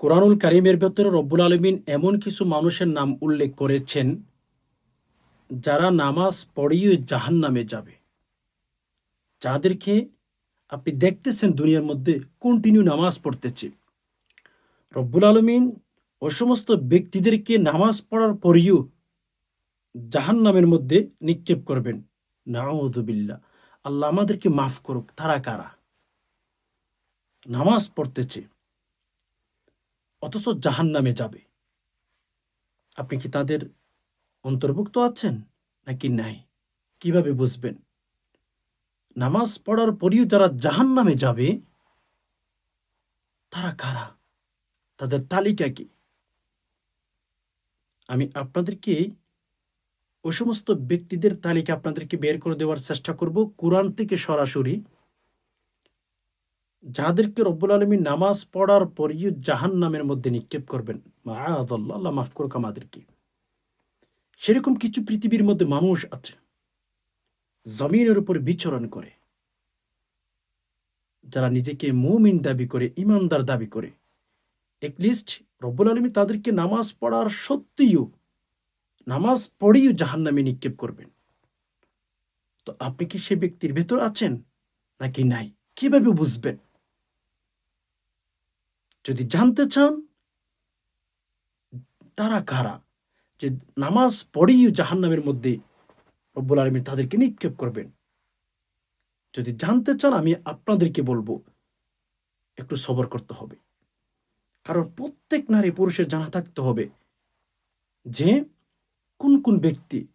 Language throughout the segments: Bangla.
কোরআনুল কারিমের ভেতরে রব্বুল আলমিন এমন কিছু মানুষের নাম উল্লেখ করেছেন, যারা নামাজ পড়িয়ে জাহান নামে যাবে। যাদেরকে আপনি দেখতেছেন দুনিয়ার মধ্যে কন্টিনিউ নামাজ পড়তেছে। রব্বুল আলমিন ও সমস্ত ব্যক্তিদেরকে নামাজ পড়ার পরেও জাহান নামের মধ্যে নিক্ষেপ করবেন। নাউদুবিল্লা আল্লাহ আমাদেরকে মাফ করুক, তারা কারা? নামাজ পড়তেছে। অথচ জাহান নামে যাবে। আপনি কি তাদের অন্তর্ভুক্ত আছেন নাকি নাই? কীভাবে বুঝবেন? নামাজ পড়ার পরেও যারা জাহান নামে যাবে, তারা কারা? তাদের তালিকা কি? আমি আপনাদেরকে ওই সমস্ত ব্যক্তিদের তালিকা আপনাদেরকে বের করে দেওয়ার চেষ্টা করব। কোরআন থেকে সরাসরি যাদেরকে রব্বুল আলমী নামাজ পড়ার পরেও জাহান নামের মধ্যে নিক্ষেপ করবেন। আল্লাহ মাফ করুক আমাদেরকে। সেরকম কিছু পৃথিবীর মধ্যে মানুষ আছে, জমিনের উপর বিচরণ করে, যারা নিজেকে মুমিন দাবি করে, ইমানদার দাবি করে। এটলিস্ট রব্বুল আলমী তাদেরকে নামাজ পড়ার সত্যিও, নামাজ পড়েও জাহান নামে নিক্ষেপ করবেন। তো আপনি কি সে ব্যক্তির ভেতর আছেন নাকি নাই? কীভাবে বুঝবেন? যদি জানতে চান, তারা কারা? যে নামাজ পড়েই জাহান্নামের মধ্যে রব্বুল আলমী তাদেরকে নিক্ষেপ করবেন। যদি জানতে চান, আমি আপনাদেরকে বলব, একটু সবর করতে হবে। কারণ প্রত্যেক নারী পুরুষের জানা থাকতে হবে যে কোন কোন ব্যক্তি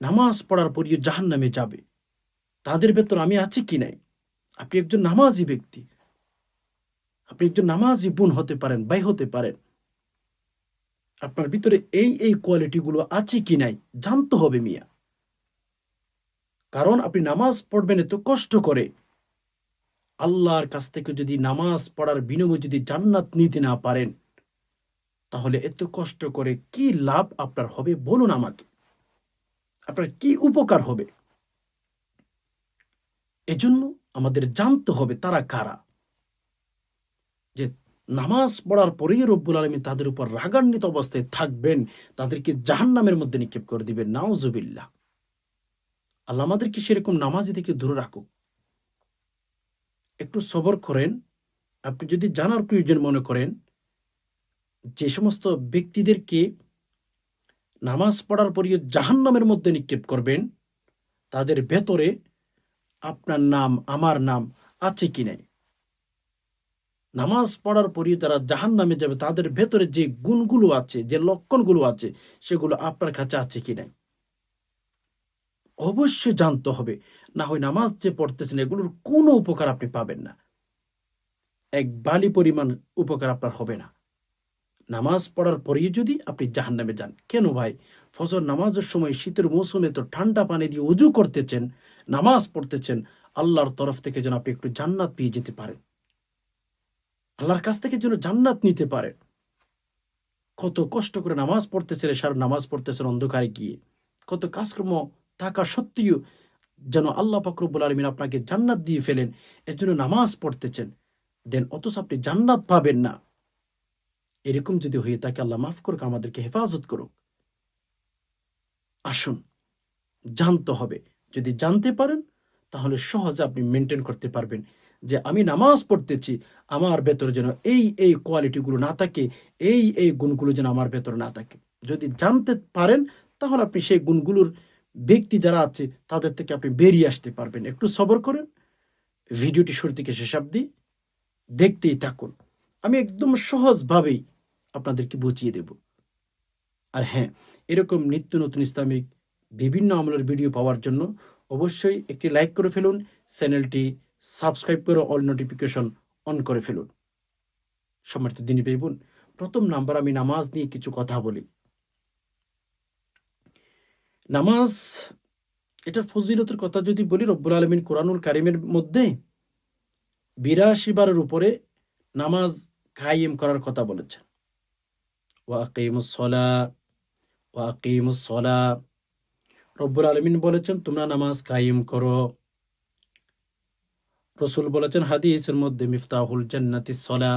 নামাজ পড়ার পরিয়ে জাহান নামে যাবে। তাদের ভেতর আমি আছি কি নাই? আপনি একজন নামাজি ব্যক্তি। আপনি একজন নামাজি বোন হতে পারেন, ভাই হতে পারেন। আপনার ভিতরে এই এই কোয়ালিটিগুলো আছে কি নাই, জানতে হবে মিয়া। কারণ আপনি নামাজ পড়বেন এত কষ্ট করে। আল্লাহর কাছ থেকে যদি নামাজ পড়ার বিনিময়ে যদি জান্নাত নিতে না পারেন, তাহলে এত কষ্ট করে কি লাভ আপনার হবে বলুন আমাকে। আপনার কি উপকার হবে? এজন্য আমাদের জানতে হবে তারা কারা। যে নামাজ পড়ার পরেই রব্বুল আলমী তাদের উপর রাগান্বিত অবস্থায় থাকবেন, তাদেরকে জাহান নামের মধ্যে নিক্ষেপ করে দিবেন। নাওজুবিল্লাহ আল্লাহ আমাদেরকে সেরকম নামাজি থেকে দূরে রাখুক। একটু সবর করেন। আপনি যদি জানার প্রয়োজন মনে করেন, যে সমস্ত ব্যক্তিদেরকে নামাজ পড়ার পরিয়ে জাহান নামের মধ্যে নিক্ষেপ করবেন, তাদের ভেতরে আপনার নাম, আমার নাম আছে কি নাই? নামাজ পড়ার পরিয়ে তারা জাহান নামে যাবে, তাদের ভেতরে যে গুণগুলো আছে, যে লক্ষণগুলো আছে, সেগুলো আপনার কাছে আছে কি নাই? অবশ্যই জানতে হবে। না হয় নামাজ যে পড়তেছেন, এগুলোর কোনো উপকার আপনি পাবেন না। এক বালি পরিমাণ উপকার আপনার হবে না। নামাজ পড়ার পরেই যদি আপনি জাহান নামে যান। কেন ভাই? ফজর নামাজের সময় শীতের মৌসুমে তো ঠান্ডা পানি দিয়ে উজু করতেছেন, নামাজ পড়তেছেন, আল্লাহর তরফ থেকে যেন আপনি একটু জান্নাত পেয়ে যেতে পারেন। আল্লাহর কাছ থেকে যেন জান্নাত নিতে পারেন কত কষ্ট করে নামাজ পড়তেছেন সার নামাজ পড়তেছেন অন্ধকারে গিয়ে। কত কাজকর্ম থাকা সত্ত্বেও যেন আল্লাহ ফকরবুল আলমিন আপনাকে জান্নাত দিয়ে ফেলেন এর জন্য নামাজ পড়তেছেন। দেন অথচ আপনি জান্নাত পাবেন না। এরকম যদি হয়ে থাকে, আল্লাহ মাফ করুক, আমাদেরকে হেফাজত করুক। আসুন, জানতে হবে। যদি জানতে পারেন, তাহলে সহজে আপনি মেনটেন করতে পারবেন। যে আমি নামাজ পড়তেছি, আমার ভেতরে যেন এই এই কোয়ালিটিগুলো না থাকে, এই এই গুণগুলো যেন আমার ভেতরে না থাকে। যদি জানতে পারেন, তাহলে আপনি সেই গুণগুলোর ব্যক্তি যারা আছে, তাদের থেকে আপনি বেরিয়ে আসতে পারবেন। একটু সবর করেন, ভিডিওটি শুরু থেকে শেষ অব্দি দেখতেই থাকুন। আমি একদম সহজভাবেই আপনাদেরকে বুঝিয়ে দেব। আর হ্যাঁ এরকম নিত্য নতুন ইসলামিক বিভিন্ন আমলের ভিডিও পাওয়ার জন্য অবশ্যই একটি লাইক করে ফেলুন, চ্যানেলটি সাবস্ক্রাইব করে অল নোটিফিকেশন অন করে ফেলুন। সম্মানিত দিনী পেয়ে প্রথম নাম্বার আমি নামাজ নিয়ে কিছু কথা বলি। নামাজ, এটা ফজিলতের কথা যদি বলি, রব্বুল আলমিন কোরআনুল কারিমের মধ্যে বিরাশি বারের উপরে নামাজ কায়েম করার কথা বলেছেন। ওয়াকিমুসলা ওয়াকিমুসলা রব্বুল আলমিন বলেছেন, তোমরা নামাজ কায়েম করো। রসুল বলেছেন, হাদিসের মধ্যে মিফতাহুল জান্নাতি সলা।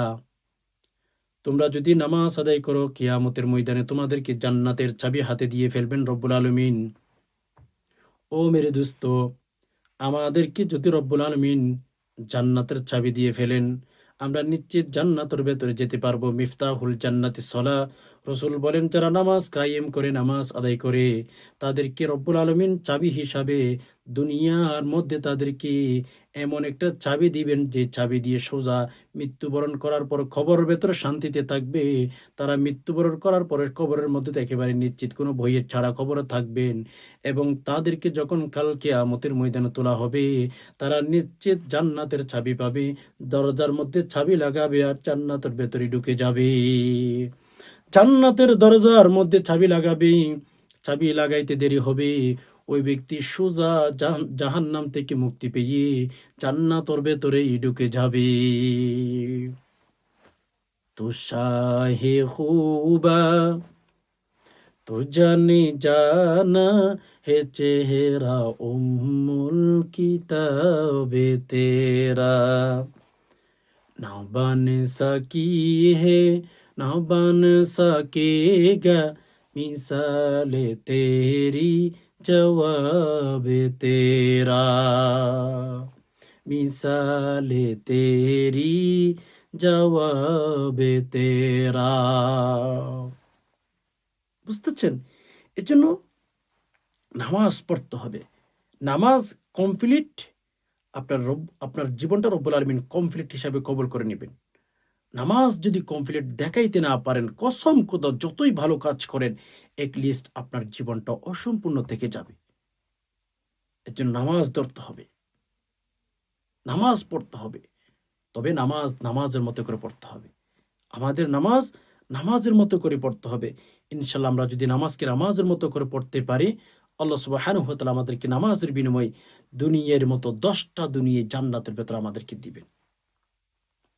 তোমরা যদি নামাজ আদায় করো, কিয়ামতের ময়দানে তোমাদেরকে জান্নাতের চাবি হাতে দিয়ে ফেলবেন রব্বুল আলমিন। ও মেরে দোস্ত, আমাদেরকে যদি রব্বুল আলমিন জান্নাতের চাবি দিয়ে ফেলেন, আমরা নিশ্চিত জান্নাতের ভেতরে যেতে পারব মিফতাহুল জান্নাতি সলা। রসুল বলেন, যারা নামাজ কায়েম করে, নামাজ আদায় করে, তাদেরকে রব্বুল আলমিন চাবি হিসাবে দুনিয়ার মধ্যে তাদেরকে এমন একটা চাবি দিবেন যে চাবি দিয়ে সোজা মৃত্যুবরণ করার পর খবরের ভেতরে শান্তিতে থাকবে। তারা মৃত্যুবরণ করার পরে কবরের মধ্যে তো একেবারে নিশ্চিত কোনো ভয়ের ছাড়া খবরে থাকবেন। এবং তাদেরকে যখন কালকে আমতের ময়দানে তোলা হবে, তারা নিশ্চিত জান্নাতের চাবি পাবে। দরজার মধ্যে চাবি লাগাবে আর জান্নাতের ভেতরে ঢুকে যাবে। জান্নাতের দরজার মধ্যে চাবি লাগাবে। চাবি লাগাইতে দেরি হবে। ওই ব্যক্তি সোজা জাহান্নাম থেকে মুক্তি পেয়ে জান্নাতর ভেতরে ঢুকে যাবে। তুষাহে হুবা তো জানি জানা হে চেহারা উম্মুল কিতাবে তেরা। না বান সাকি হে না বান সাকেগা মিসালে তেরি जवाब तेरा मिसाल तेरी জবাব তেরা বুঝতেছেন এজন্য নামাজ পড়তে হবে নামাজ কমপ্লিট আপনার রব আপনার জীবনটা রব্বুল আলমিন কমপ্লিট হিসাবে কবল করে নেবেন নামাজ যদি কমপ্লিট দেখাইতে না পারেন কসম কোথাও যতই ভালো কাজ করেন এক লিস্ট আপনার জীবনটা অসম্পূর্ণ থেকে যাবে। এর জন্য নামাজ ধরতে হবে। নামাজ পড়তে হবে। তবে নামাজ নামাজের মতো করে পড়তে হবে। আমাদের নামাজ নামাজের মতো করে পড়তে হবে। ইনশাল্লাহ আমরা যদি নামাজকে নামাজের মতো করে পড়তে পারি, আল্লাহ সুবাহানু হতাল আমাদেরকে নামাজের বিনিময়ে দুনিয়ার মতো দশটা দুনিয়া জান্নাতের ভেতরে আমাদেরকে দিবেন।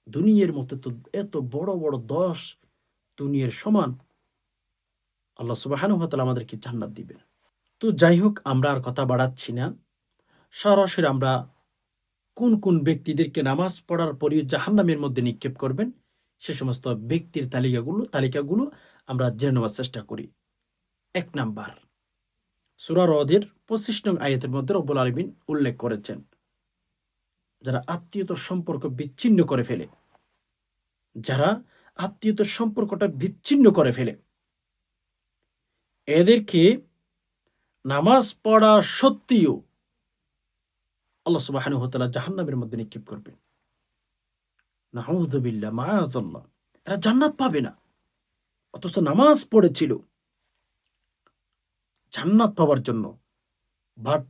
দুনিয়ার মতো তো এত বড় বড় দশ দুনিয়ার সমান আল্লাহ সুবাহানু হতাল আমাদেরকে জান্নাত দিবেন। তো যাই হোক আমরা আর কথা বাড়াচ্ছি না। সরাসরি আমরা কোন কোন ব্যক্তিদেরকে নামাজ পড়ার পরে জাহান্নামের মধ্যে নিক্ষেপ করবেন, সে সমস্ত ব্যক্তির তালিকাগুলো তালিকাগুলো আমরা জেনে নেওয়ার চেষ্টা করি। এক নাম্বার, সুরা হ্রদের পঁচিশ নং আয়াতের মধ্যে রব্বুল আলমিন উল্লেখ করেছেন, যারা আত্মীয়তার সম্পর্ক বিচ্ছিন্ন করে ফেলে, যারা আত্মীয়তার সম্পর্কটা বিচ্ছিন্ন করে ফেলে এদেরকে নামাজ পড়া সত্ত্বেও আল্লাহ সুবাহানুহতালা জাহান্নামের মধ্যে নিক্ষেপ করবেন। নাহমুদুবিল্লা মায়াতল্লাহ এরা জান্নাত পাবে না। অথচ নামাজ পড়েছিল। জান্নাত পাওয়ার জন্য। বাট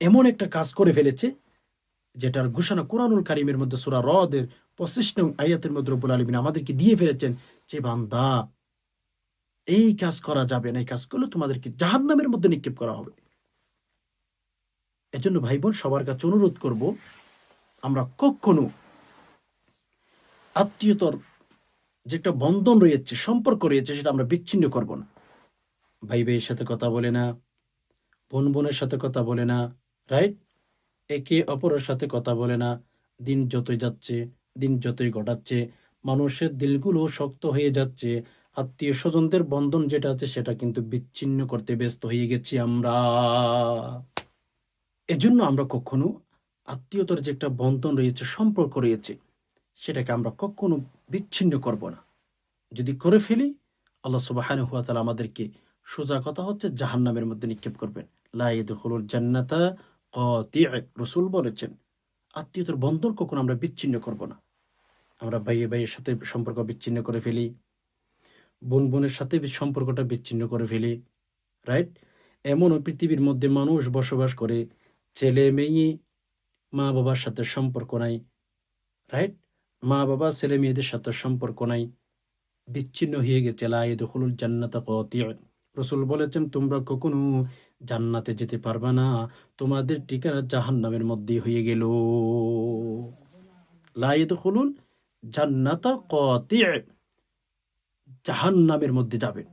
এমন একটা কাজ করে ফেলেছে, যেটার ঘোষণা কোরআনুল কারিমের মধ্যে সুরা রদের পঁচিশ নং আয়াতের মধ্যে রব্বুল আলমিন আমাদেরকে দিয়ে ফেলেছেন, যে বান্দা এই কাজ করা যাবে না, এই কাজ করলে তোমাদেরকে জাহান্নামের মধ্যে নিক্ষেপ করা হবে। এজন্য ভাই বোন সবার কাছে অনুরোধ করব, আমরা কখনো আত্মীয়তার যে একটা বন্ধন রয়েছে, সম্পর্ক রয়েছে, সেটা আমরা বিচ্ছিন্ন করব না। ভাই ভাইয়ের সাথে কথা বলে না, বোন বোনের সাথে কথা বলে না রাইট একে অপরের সাথে কথা বলে না, দিন যতই যাচ্ছে, দিন যতই ঘটাচ্ছে, মানুষের দিলগুলো শক্ত হয়ে যাচ্ছে আত্মীয় স্বজনদের বন্ধন যেটা আছে সেটা কিন্তু বিচ্ছিন্ন করতে ব্যস্ত হয়ে গেছি আমরা। এজন্য আমরা কখনো আত্মীয়তার যে একটা বন্ধন রয়েছে, সম্পর্ক রয়েছে, সেটাকে আমরা কখনো বিচ্ছিন্ন করব না। যদি করে ফেলি, আল্লাহ সুবাহ আমাদেরকে সোজা কথা হচ্ছে জাহান্নামের মধ্যে নিক্ষেপ করবেন। লাইদুল জান্নাতা কতি রসুল বলেছেন, আত্মীয়তার বন্ধন কখনো আমরা বিচ্ছিন্ন করব না। আমরা ভাইয়ে ভাইয়ের সাথে সম্পর্ক বিচ্ছিন্ন করে ফেলি বোন বোনের সাথে সম্পর্কটা বিচ্ছিন্ন করে ফেলি রাইট এমনও পৃথিবীর মধ্যে মানুষ বসবাস করে, ছেলে, মেয়ে মা বাবার সাথে সম্পর্ক নাই রাইট মা বাবা ছেলে, মেয়েদের সাথে সম্পর্ক নাই, বিচ্ছিন্ন হয়ে গেছে লাইদুল জান্নাতা রসুল বলেছেন, তোমরা কখনো জান্নাতে যেতে পারবা না, তোমাদের ঠিকানা জাহান নামের মধ্যে হয়ে গেল। লাইদ খুলুন জান্নাতা কতি জাহান নামের মধ্যে যাবেন।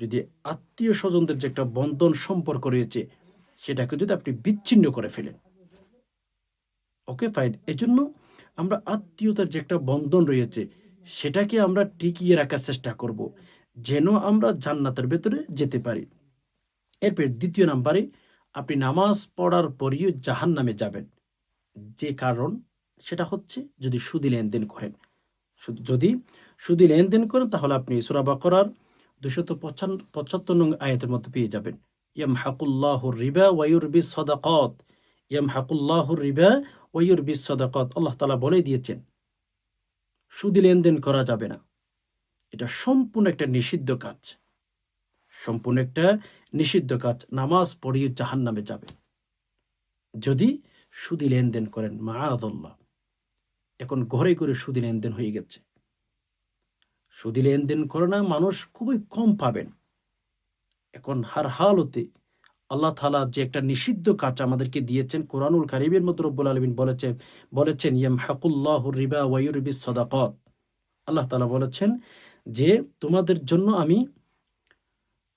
যদি আত্মীয় স্বজনদের যে একটা বন্ধন সম্পর্ক রয়েছে, সেটাকে যদি আপনি বিচ্ছিন্ন করে ফেলেন। Okay, fine. এজন্য আমরা আত্মীয়তার যে একটা বন্ধন রয়েছে, সেটাকে আমরা টিকিয়ে রাখার চেষ্টা করব, যেন আমরা জান্নাতের ভেতরে যেতে পারি। এরপর দ্বিতীয় নাম্বারে, আপনি নামাজ পড়ার পরেও জাহান নামে যাবেন। যে কারণ, সেটা হচ্ছে যদি সুদি লেনদেন করেন। যদি সুদি লেনদেন করেন, তাহলে আপনি সুরা করার দুশত পঁচাত্তর নং আয়াতের মধ্যে পেয়ে যাবেন। ইয়াম হাকুল্লাহুর রিবা ওয়ায়ুরবি সদাকত। ইয়াম হাকুল্লাহুর রিবা ওয়ায়ুরবি সদাকত। আল্লাহ তালা বলে দিয়েছেন সুদি লেনদেন করা যাবে না, এটা সম্পূর্ণ একটা নিষিদ্ধ কাজ। সম্পূর্ণ একটা নিষিদ্ধ কাজ, নামাজ পড়িয়ে জাহান নামে যাবে যদি সুদি লেনদেন করেন মা এখন ঘরে ঘরে সুদি লেনদেন হয়ে গেছে। সুদি লেনদেন করে না, মানুষ খুবই কম পাবেন। এখন হার হালতে আল্লাহ তালা যে একটা নিষিদ্ধ কাজ আমাদেরকে দিয়েছেন, কোরআনুল কারিমের মতো রব্বুল আলমিন বলেছেন বলেছেন ইয়াম হাকুল্লাহ রিবা ওয়াইরবি সদাকত। আল্লাহ তালা বলেছেন যে, তোমাদের জন্য আমি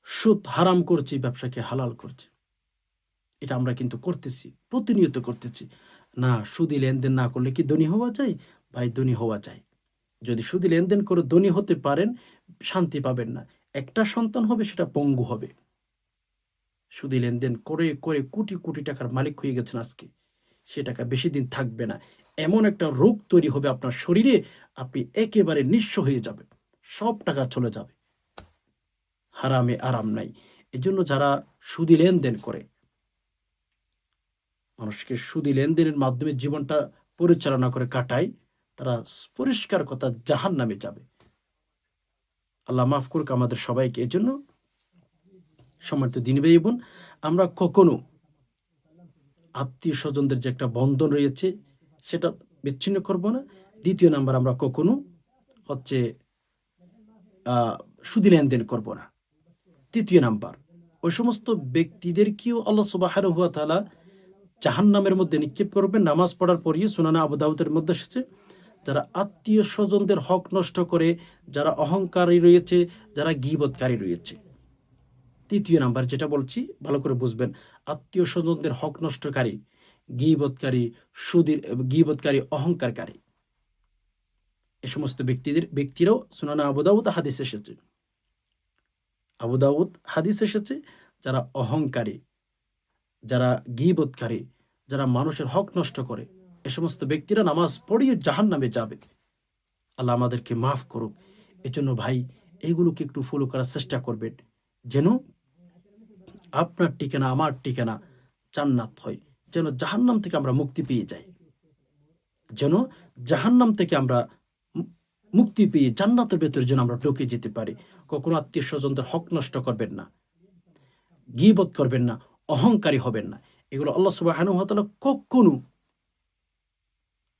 সুদ হারাম করছি, ব্যবসাকে হালাল করছি। এটা আমরা কিন্তু করতেছি, প্রতিনিয়ত করতেছি। না, সুদি লেনদেন না করলে কি ধনী হওয়া যায়? ভাই, ধনী হওয়া যায়। যদি সুদি লেনদেন করে ধনী হতে পারেন, শান্তি পাবেন না। একটা সন্তান হবে, সেটা পঙ্গু হবে। সুদি লেনদেন করে করে কোটি কোটি টাকার মালিক হয়ে গেছেন আজকে। সে টাকা বেশি দিন থাকবে না। এমন একটা রোগ তৈরি হবে আপনার শরীরে, আপনি একেবারে নিঃস্ব হয়ে যাবেন। সব টাকা চলে যাবে। হারামে আরাম নাই। এজন্য যারা সুদি লেনদেন করে, মানুষকে সুদি লেনদেনের মাধ্যমে জীবনটা পরিচালনা করে কাটায় তারা পরিষ্কার কথা জাহান নামে যাবে। আল্লাহ মাফ করুক আমাদের সবাইকে, এজন্য সম্মানিত দিন ভাই বোন, আমরা কখনো আত্মীয় স্বজনদের যে একটা বন্ধন রয়েছে, সেটা বিচ্ছিন্ন করব না। দ্বিতীয় নাম্বার, আমরা কখনো হচ্ছে সুদি লেনদেন করব না। তৃতীয় নাম্বার, ওই সমস্ত ব্যক্তিদের ব্যক্তিদেরকেও আল্লাহ সুবাহ তালা জাহান নামের মধ্যে নিক্ষেপ করবে নামাজ পড়ার পরই সুনানা আবু দাউদের মধ্যে এসেছে। যারা আত্মীয় স্বজনদের হক নষ্ট করে, যারা অহংকারী রয়েছে, যারা গিবৎকারী রয়েছে। তৃতীয় নাম্বার যেটা বলছি, ভালো করে বুঝবেন, আত্মীয় স্বজনদের হক নষ্টকারী, গিবৎকারী, সুদীর, গিবৎকারী, অহংকারকারী। এ সমস্ত ব্যক্তিদের, ব্যক্তিরাও সুনানা আবুদাউদ হাদিস এসেছে। আবুদাউদ হাদিস এসেছে, যারা অহংকারী, যারা গিবৎকারী, যারা মানুষের হক নষ্ট করে। এ সমস্ত ব্যক্তিরা নামাজ পড়িয়ে জাহান নামে যাবে। আল্লাহ আমাদেরকে মাফ করুক। এজন্য ভাই এইগুলোকে একটু ফলো করার চেষ্টা করবেন। যেন আপনার ঠিকানা আমার ঠিকানা জান্নাত হয়। যেন জাহান্নাম থেকে আমরা মুক্তি পেয়ে যাই। যেন জাহান্নাম থেকে আমরা মুক্তি পেয়ে জান্নাতের ভেতরে যেন আমরা ঢুকে যেতে পারি। কখনো আত্মীয় স্বজনদের হক নষ্ট করবেন না। গিবত করবেন না। অহংকারী হবেন না। এগুলো আল্লাহ সুবাহ কখনো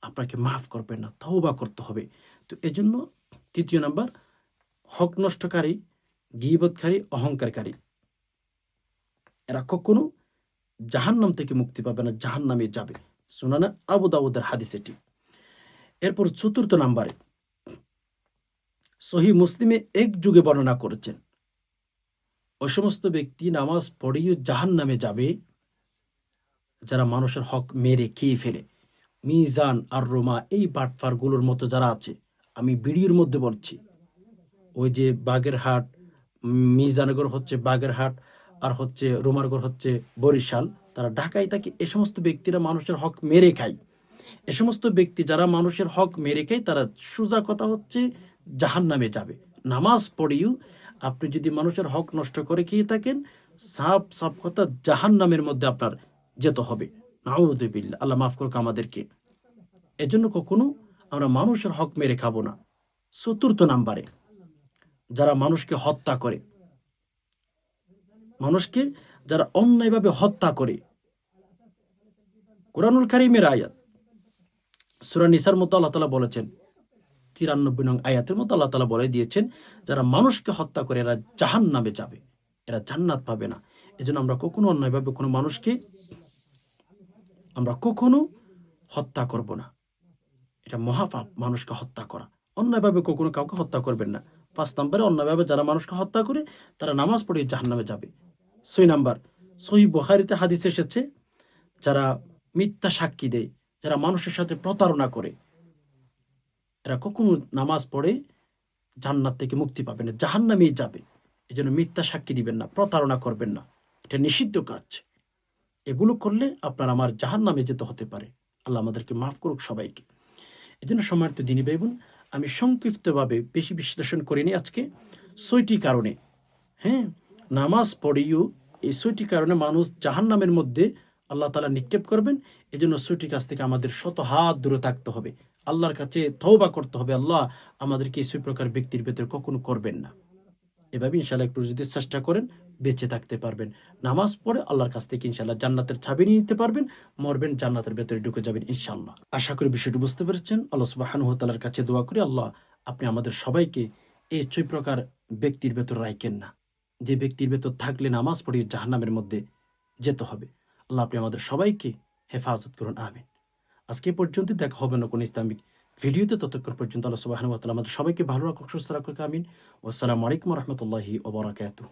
আপনাকে মাফ করবেন না, তওবা করতে হবে। তো এজন্য তৃতীয় নাম্বার, হক নষ্টকারী গিবৎকারী অহংকারকারী। এরা কখনো জাহান্নাম থেকে মুক্তি পাবে না, জাহান্নামে যাবে। শোনানা আবু দাউদের হাদিস এটি। এরপর চতুর্থ নাম্বারে সহি মুসলিমে এক যুগে বর্ণনা করেছেন ওই সমস্ত ব্যক্তি নামাজ পড়িয়ে জাহান নামে যাবে, যারা মানুষের হক মেরে খেয়ে ফেলে। মিজান আর রোমা এই বাটফারগুলোর মতো যারা আছে, আমি বিড়ির মধ্যে বলছি। ওই যে বাগেরহাট মিজানগর হচ্ছে বাগেরহাট আর হচ্ছে রোমারগর হচ্ছে বরিশাল। তারা ঢাকায় থাকে, এ সমস্ত ব্যক্তিরা মানুষের হক মেরে খায়। এ সমস্ত ব্যক্তি যারা মানুষের হক মেরে খায়, তারা সোজা কথা হচ্ছে জাহান নামে যাবে। নামাজ পড়েও, আপনি যদি মানুষের হক নষ্ট করে খেয়ে থাকেন সাপ সাপ কথা জাহান নামের মধ্যে আপনার যেতে হবে। নাউদ্দিল্লা আল্লাহ মাফ করুক আমাদেরকে। এজন্য কখনো আমরা মানুষের হক মেরে খাব না। চতুর্থ নাম্বারে, যারা মানুষকে হত্যা করে, মানুষকে যারা অন্যায়ভাবে হত্যা করে। কোরআনুল কারিমের আয়াত, সুরা নিসার মতো আল্লাহ তালা বলেছেন, তিরানব্বই নং আয়াতের মতো আল্লাহ তালা বলে দিয়েছেন, যারা মানুষকে হত্যা করে এরা জাহান নামে যাবে, এরা জান্নাত পাবে না। এজন্য আমরা কখনো অন্যায়ভাবে কোনো মানুষকে আমরা কখনো হত্যা করব না। এটা মহাপাপ, মানুষকে হত্যা করা। অন্যায়ভাবে কখনো কাউকে হত্যা করবেন না। পাঁচ নম্বরে, অন্যায়ভাবে যারা মানুষকে হত্যা করে, তারা নামাজ পড়ে জাহান্নামে যাবে। ছয় নাম্বার, সহি বহারিতে হাদিস এসেছে, যারা মিথ্যা সাক্ষী দেয়, যারা মানুষের সাথে প্রতারণা করে এরা কখনো নামাজ পড়ে জান্নাত থেকে মুক্তি পাবে না, জাহান্নামেই যাবে। এই জন্য মিথ্যা সাক্ষী দিবেন না, প্রতারণা করবেন না। এটা নিষিদ্ধ কাজ। এগুলো করলে আপনার আমার জাহান নামে যেতে হতে পারে। আল্লাহ আমাদেরকে মাফ করুক সবাইকে। এই জন্য সম্মানিত দিনী বোন আমি সংক্ষিপ্তভাবে বেশি বিশ্লেষণ করিনি আজকে। ছয়টি কারণে হ্যাঁ? নামাজ পড়েও এই ছয়টি কারণে মানুষ জাহান নামের মধ্যে আল্লাহ তালা নিক্ষেপ করবেন। এই জন্য ছয়টি কাছ থেকে আমাদের শত হাত দূরে থাকতে হবে। আল্লাহর কাছে তওবা করতে হবে। আল্লাহ আমাদেরকে এই প্রকার ব্যক্তির ভেতরে কখনো করবেন না। এভাবে ইনশাল্লাহ একটু যদি চেষ্টা করেন, বেঁচে থাকতে পারবেন। নামাজ পড়ে আল্লাহর কাছ থেকে ইনশাল্লাহ জান্নাতের ছাবি নিয়ে নিতে পারবেন, মরবেন, জান্নাতের ভেতরে ঢুকে যাবেন ইনশাল্লাহ আশা করি বিষয়টি বুঝতে পেরেছেন। আল্লাহ সুবাহানুহ তালার কাছে দোয়া করি, আল্লাহ আপনি আমাদের সবাইকে এই ছয় প্রকার ব্যক্তির ভেতর রাখেন না। যে ব্যক্তির ভেতর থাকলে নামাজ পড়িয়ে জাহান্নামের মধ্যে যেতে হবে। আল্লাহ আপনি আমাদের সবাইকে হেফাজত করুন, আমিন। আজকে পর্যন্ত দেখা হবে না কোনো ইসলামিক ভিডিওতে ততক্ষণ পর্যন্ত আল্লাহ সুবাহানুহ তালা আমাদের সবাইকে ভালো রাখুক, সুস্থ রাখুক, আমিন। ওসালামু আলাইকুম রহমতুল্লাহি ওবরাকাতুহ